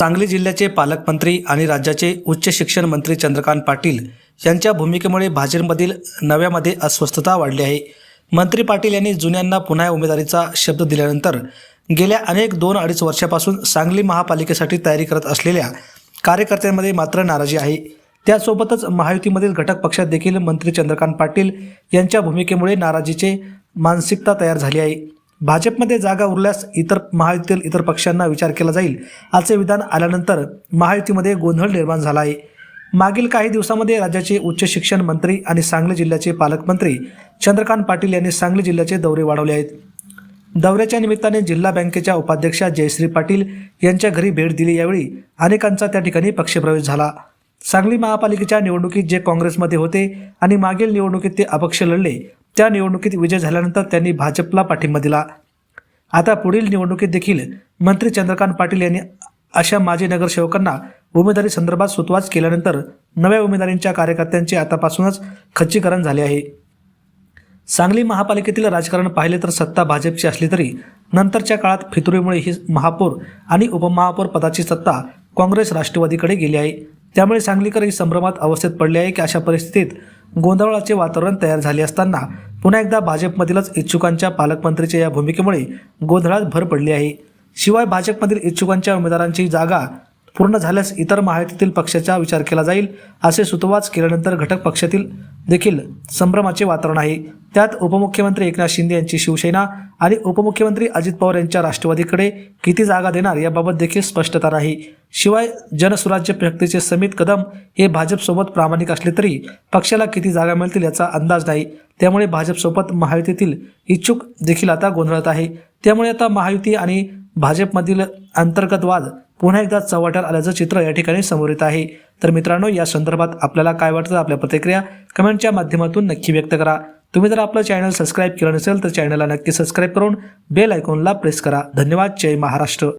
सांगली जिल्ह्याचे पालकमंत्री आणि राज्याचे उच्च शिक्षण मंत्री चंद्रकांत पाटील यांच्या भूमिकेमुळे भाजपमधील नव्यामध्ये अस्वस्थता वाढली आहे. मंत्री पाटील यांनी जुन्यांना पुन्हा उमेदवारीचा शब्द दिल्यानंतर गेल्या अनेक दोन अडीच वर्षापासून सांगली महापालिकेसाठी तयारी करत असलेल्या कार्यकर्त्यांमध्ये मात्र नाराजी आहे. त्यासोबतच महायुतीमधील घटक पक्षात देखील मंत्री चंद्रकांत पाटील यांच्या भूमिकेमुळे नाराजीचे मानसिकता तयार झाली आहे. भाजपमध्ये जागा उरल्यास इतर महायुतीतील इतर पक्षांना विचार केला जाईल. असे विधान आल्यानंतर महायुतीमध्ये गोंधळ निर्माण झाला आहे. मागील काही दिवसामध्ये राज्याचे उच्च शिक्षण मंत्री आणि सांगली जिल्ह्याचे पालकमंत्री चंद्रकांत पाटील यांनी सांगली जिल्ह्याचे दौरे वाढवले आहेत. दौऱ्याच्या निमित्ताने जिल्हा बँकेच्या उपाध्यक्षा जयश्री पाटील यांच्या घरी भेट दिली यावेळी अनेकांचा त्या ठिकाणी पक्षप्रवेश झाला. सांगली महापालिकेच्या निवडणुकीत जे काँग्रेसमध्ये होते आणि मागील निवडणुकीत ते अपक्ष लढले त्या निवडणुकीत विजय झाल्यानंतर त्यांनी भाजपला पाठिंबा दिला. आता पुढील निवडणुकीत देखील मंत्री चंद्रकांत पाटील यांनी अशा माजी नगरसेवकांना उमेदवारी संदर्भात सुतवाच केल्यानंतर नव्या उमेदवारींच्या कार्यकर्त्यांचे आतापासूनच खच्चीकरण झाले आहे. सांगली महापालिकेतील राजकारण पाहिले तर सत्ता भाजपची असली तरी नंतरच्या काळात फितुरीमुळे ही महापौर आणि उपमहापौर पदाची सत्ता काँग्रेस राष्ट्रवादीकडे गेली आहे. त्यामुळे सांगलीकर ही संभ्रमात अवस्थेत पडले आहे की अशा परिस्थितीत गोंधळाचे वातावरण तयार झाले असताना पुन्हा एकदा भाजपमधीलच इच्छुकांच्या पालकमंत्रीच्या या भूमिकेमुळे गोंधळात भर पडली आहे. शिवाय भाजपमधील इच्छुकांच्या उमेदवारांची जागा पूर्ण झाल्यास इतर महायुतीतील पक्षाचा विचार केला जाईल असे सुतवाच केल्यानंतर घटक पक्षातील देखील संभ्रमाचे वातावरण आहे. त्यात उपमुख्यमंत्री एकनाथ शिंदे यांची शिवसेना आणि उपमुख्यमंत्री अजित पवार यांच्या राष्ट्रवादीकडे किती जागा देणार याबाबत देखील स्पष्टता नाही. शिवाय जनसुराज्य प्रक्रियेचे समित कदम हे भाजपसोबत प्रामाणिक असले तरी पक्षाला किती जागा मिळतील याचा अंदाज नाही. त्यामुळे भाजपसोबत महायुतीतील इच्छुक देखील आता गोंधळत आहे. त्यामुळे आता महायुती आणि भाजपमधील अंतर्गत वाद पुन्हा एकदा चव्हाट्यात आल्याचं चित्र या ठिकाणी समोर येत आहे. तर मित्रांनो या संदर्भात आपल्याला काय वाटतं? आपल्या प्रतिक्रिया कमेंटच्या माध्यमातून नक्की व्यक्त करा. तुम्ही जर आपलं चॅनल सबस्क्राईब केलं नसेल तर चॅनलला नक्की सबस्क्राईब करून बेल आयकॉनला प्रेस करा. धन्यवाद. जय महाराष्ट्र.